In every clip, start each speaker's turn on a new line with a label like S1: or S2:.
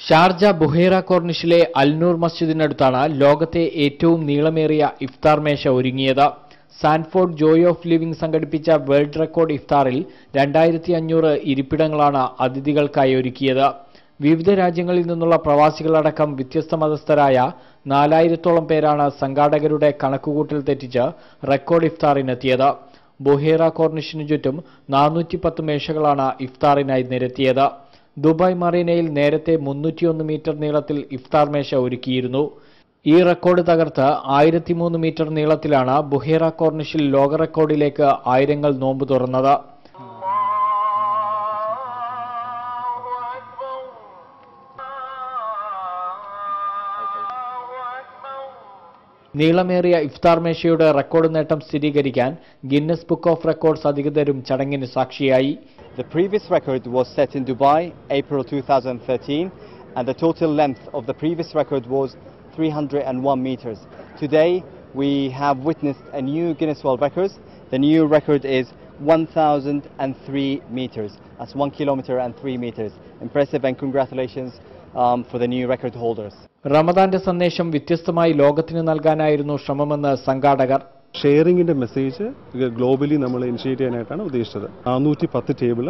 S1: Sharjah Buhaira കോർണിഷിലെ Al Noor മസ്ജിദിനടുത്താണ് ലോകത്തെ ഏറ്റവും നീളമേറിയ ഇഫ്താർ മേശ ഒരുങ്ങിയത്. സാൻഫോർഡ് ജോയ് ഓഫ് ലിവിംഗ് സംഘടിപ്പിച്ച വേൾഡ് റെക്കോർഡ് ഇഫ്താറിൽ രണ്ടായിരത്തി അഞ്ഞൂറ് ഇരിപ്പിടങ്ങളാണ് അതിഥികൾക്കായി ഒരുക്കിയത്. വിവിധ രാജ്യങ്ങളിൽ നിന്നുള്ള പ്രവാസികളടക്കം വ്യത്യസ്ത മതസ്ഥരായ നാലായിരത്തോളം പേരാണ് സംഘാടകരുടെ കണക്കുകൂട്ടൽ തെറ്റിച്ച് റെക്കോർഡ് ഇഫ്താറിനെത്തിയത്. ബുഹേറ കോർണിഷിനു ചുറ്റും നാനൂറ്റി പത്ത് മേശകളാണ് ഇഫ്താറിനായി നിരത്തിയത്. ദുബായ് മറീനയിൽ നേരത്തെ മുന്നൂറ്റിയൊന്ന് മീറ്റർ നീളത്തിൽ ഇഫ്താർ മേശ ഒരുക്കിയിരുന്നു. ഈ റെക്കോർഡ് തകർത്ത് ആയിരത്തി മൂന്ന് മീറ്റർ നീളത്തിലാണ് ബുഹേറ കോർണിഷിൽ ലോക റെക്കോർഡിലേക്ക് ആയിരങ്ങൾ നോമ്പ് തുറന്നത്. നീളമേറിയ ഇഫ്താർ മേശയുടെ റെക്കോർഡ് നേട്ടം സ്ഥിരീകരിക്കാൻ ഗിന്നസ് ബുക്ക് ഓഫ് റെക്കോർഡ്സ് അധികൃതരും ചടങ്ങിന് സാക്ഷിയായി.
S2: The previous record was set in Dubai, April 2013, and the total length of the previous record was 301 meters. Today, we have witnessed a new Guinness World Records. The new record is 1,003 meters. That's one kilometer and three meters. Impressive and congratulations um, for the new record holders.
S1: റമദാന്റെ സന്ദേശം വ്യത്യസ്തമായി ലോകത്തിന് നൽകാനായിരുന്നു ശ്രമമെന്ന് സംഘാടകർ
S3: ഷെയറിങ്ങിന്റെ message globally നമ്മൾ initiate ചെയ്യാനായിട്ടാണ് ഉദ്ദേശിച്ചത്. നാനൂറ്റി പത്ത് table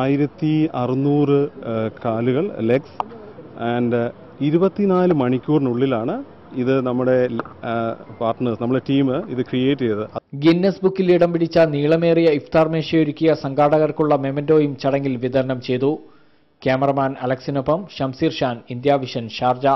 S3: ആയിരത്തി അറുന്നൂറ് കാലുകൾ ലെഗ്സ് ആൻഡ് ഇരുപത്തിനാല് മണിക്കൂറിനുള്ളിലാണ് ഇത് നമ്മുടെ പാർട്ട്നേഴ്സ് നമ്മുടെ ടീം ഇത് ക്രിയേറ്റ് ചെയ്തത്.
S1: ഗിന്നസ് ബുക്കിൽ ഇടം പിടിച്ച നീളമേറിയ ഇഫ്താർ മേശയൊരുക്കിയ സംഘാടകർക്കുള്ള മെമന്റോയും ചടങ്ങിൽ വിതരണം ചെയ്തു. Cameraman അലക്സിനൊപ്പം Shamseer Shan India vision Sharjah.